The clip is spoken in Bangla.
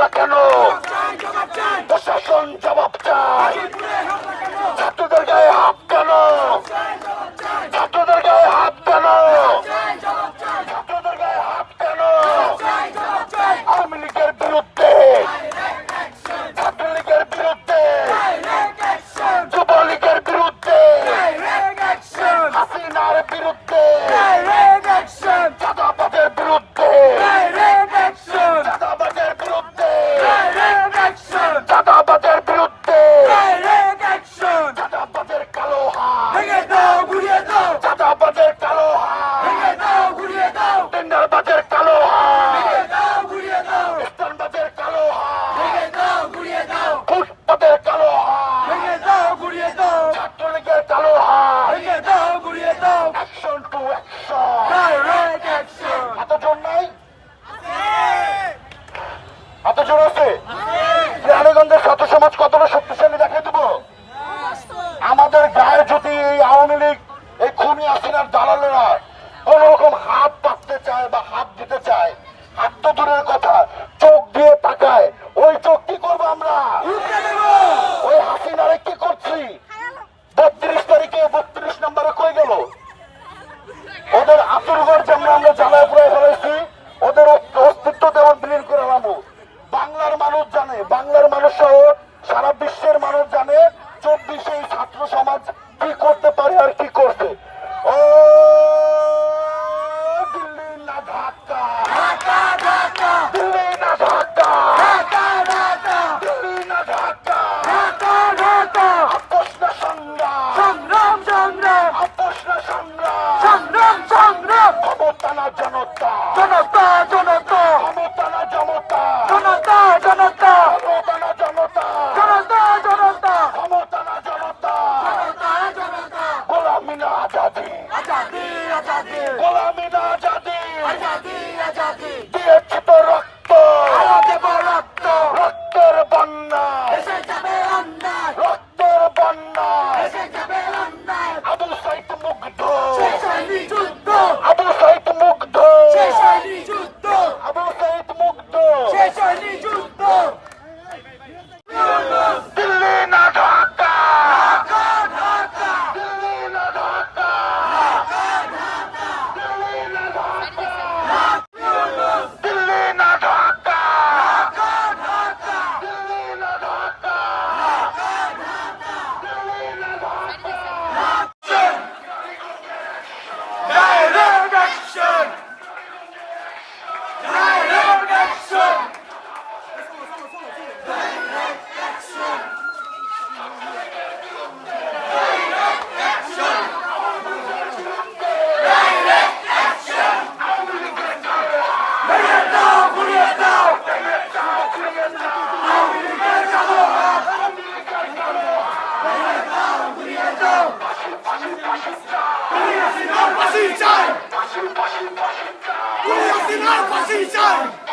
Bacano. আমাদের গায়ে যদি এই আওয়ামী লীগ এই খুনি আসিনার দালালেরা কোন রকম হাত পাততে চায় বা হাত দিতে চায় হাত তো দূরের কথা চোখ দিয়ে তাকায় ওই চোখ কি করব আমরা? Calamidade a Deus! não position!